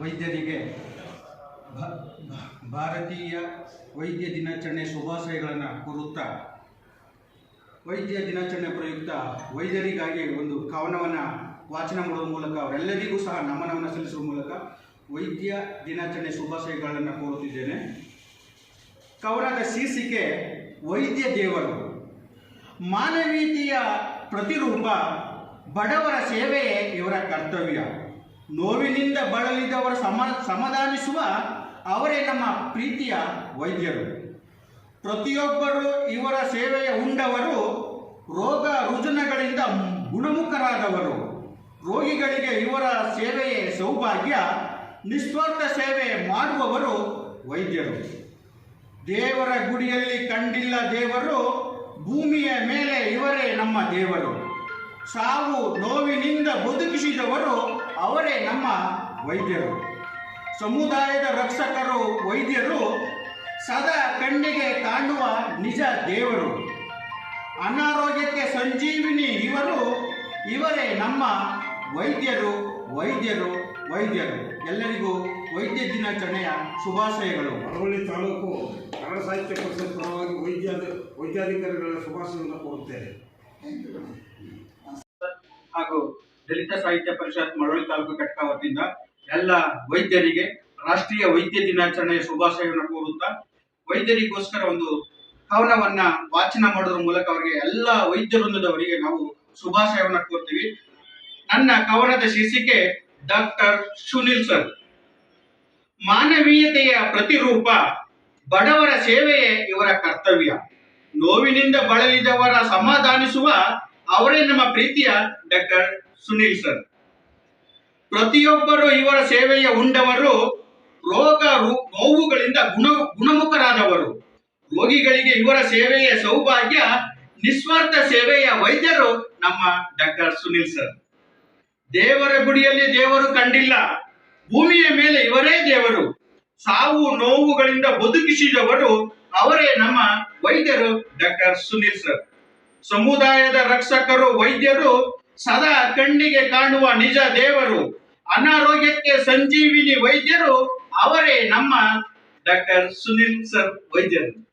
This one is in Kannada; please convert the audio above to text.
ವೈದ್ಯರಿಗೆ ಭಾರತೀಯ ವೈದ್ಯ ದಿನಾಚರಣೆ ಶುಭಾಶಯಗಳನ್ನು ಕೋರುತ್ತಾ, ವೈದ್ಯ ದಿನಾಚರಣೆ ಪ್ರಯುಕ್ತ ವೈದ್ಯರಿಗಾಗಿ ಒಂದು ಕವನವನ್ನು ವಾಚನ ಮಾಡುವ ಮೂಲಕ ಅವರೆಲ್ಲರಿಗೂ ಸಹ ನಮನವನ್ನು ಸಲ್ಲಿಸುವ ಮೂಲಕ ವೈದ್ಯ ದಿನಾಚರಣೆ ಶುಭಾಶಯಗಳನ್ನು ಕೋರುತ್ತಿದ್ದೇನೆ. ಕವನದ ಶೀರ್ಷಿಕೆ ವೈದ್ಯ ದೇವರು. ಮಾನವೀಯತೆಯ ಪ್ರತಿರೂಪ ಬಡವರ ಸೇವೆಯೇ ಇವರ ಕರ್ತವ್ಯ. ನೋವಿನಿಂದ ಬಳಲಿದವರ ಸಮ, ಸಮಾಧಾನಿಸುವ ಅವರೇ ನಮ್ಮ ಪ್ರೀತಿಯ ವೈದ್ಯರು. ಪ್ರತಿಯೊಬ್ಬರು ಇವರ ಸೇವೆಯ ಉಂಡವರು, ರೋಗ ರುಜಿನಗಳಿಂದ ಗುಣಮುಖರಾದವರು. ರೋಗಿಗಳಿಗೆ ಇವರ ಸೇವೆಯೇ ಸೌಭಾಗ್ಯ, ನಿಸ್ವಾರ್ಥ ಸೇವೆ ಮಾಡುವವರು ವೈದ್ಯರು. ದೇವರ ಗುಡಿಯಲ್ಲಿ ಕಂಡಿಲ್ಲ ದೇವರು, ಭೂಮಿಯ ಮೇಲೆ ಇವರೇ ನಮ್ಮ ದೇವರು. ಸಾವು ನೋವಿನಿಂದ ಬದುಕಿಸಿದವರು ವೈದ್ಯರು. ಸಮುದಾಯದ ರಕ್ಷಕರು ವೈದ್ಯರು ಸದಾ ಕಣ್ಣಿಗೆ ಕಾಣುವ ನಿಜ ದೇವರು. ಅನಾರೋಗ್ಯಕ್ಕೆ ಸಂಜೀವಿನಿ ಇವರು ಇವರೇ ನಮ್ಮ ವೈದ್ಯರು ವೈದ್ಯರು ವೈದ್ಯರು. ಎಲ್ಲರಿಗೂ ವೈದ್ಯ ದಿನಾಚರಣೆಯ ಶುಭಾಶಯಗಳು. ಅರವಳ್ಳಿ ತಾಲೂಕು ಕನ್ನಡ ಸಾಹಿತ್ಯ ಪರಿಷತ್ ಪರವಾಗಿ ವೈದ್ಯ ವೈದ್ಯಾಧಿಕಾರಿಗಳ ಶುಭಾಶಯವನ್ನು ಕೋರುತ್ತೇನೆ. ಹಾಗೂ ದಲಿತ ಸಾಹಿತ್ಯ ಪರಿಷತ್ ಮರಳಿ ತಾಲೂಕು ಘಟಕ ವತಿಯಿಂದ ಎಲ್ಲ ವೈದ್ಯರಿಗೆ ರಾಷ್ಟ್ರೀಯ ವೈದ್ಯ ದಿನಾಚರಣೆಯ ಶುಭಾಶಯವನ್ನು ಕೋರುತ್ತಾ, ವೈದ್ಯರಿಗೋಸ್ಕರ ಒಂದು ಕವನವನ್ನ ವಾಚನ ಮಾಡೋದ್ರ ಮೂಲಕ ಅವರಿಗೆ ಎಲ್ಲ ವೈದ್ಯ ವೃಂದದವರಿಗೆ ನಾವು ಶುಭಾಶಯವನ್ನ ಕೋರ್ತೀವಿ. ನನ್ನ ಕವನದ ಶೀರ್ಷಿಕೆ ಡಾಕ್ಟರ್ ಸುನಿಲ್ ಸರ್. ಮಾನವೀಯತೆಯ ಪ್ರತಿರೂಪ ಬಡವರ ಸೇವೆಯೇ ಇವರ ಕರ್ತವ್ಯ. ನೋವಿನಿಂದ ಬಳಲಿದವರ ಸಮಾಧಾನಿಸುವ ಅವರೇ ನಮ್ಮ ಪ್ರೀತಿಯ ಡಾಕ್ಟರ್ ಸುನಿಲ್ ಸರ್. ಪ್ರತಿಯೊಬ್ಬರು ಇವರ ಸೇವೆಯ ಉಂಡವರು ರೋಗ ನೋವುಗಳಿಂದ ಗುಣ, ಗುಣಮುಖರಾದವರು. ರೋಗಿಗಳಿಗೆ ಇವರ ಸೇವೆಯ ಸೌಭಾಗ್ಯ, ನಿಸ್ವಾರ್ಥ ಸೇವೆಯ ವೈದ್ಯರು ನಮ್ಮ ಡಾಕ್ಟರ್ ಸುನಿಲ್ ಸರ್. ದೇವರ ಗುಡಿಯಲ್ಲಿ ದೇವರು ಕಂಡಿಲ್ಲ. ಭೂಮಿಯ ಮೇಲೆ ಇವರೇ ದೇವರು. ಸಾವು, ನೋವುಗಳಿಂದ ಬದುಕಿಸಿದವರು ಅವರೇ ನಮ್ಮ ವೈದ್ಯರು ಡಾಕ್ಟರ್ ಸುನಿಲ್ ಸರ್. ಸಮುದಾಯದ ರಕ್ಷಕರು, ವೈದ್ಯರು ಸದಾ ಕಣ್ಣಿಗೆ ಕಾಣುವ ನಿಜ ದೇವರು. ಅನಾರೋಗ್ಯಕ್ಕೆ ಸಂಜೀವಿನಿ ವೈದ್ಯರು ಅವರೇ ನಮ್ಮ ಡಾಕ್ಟರ್ ಸುನಿಲ್ ಸರ್ ವೈದ್ಯರು.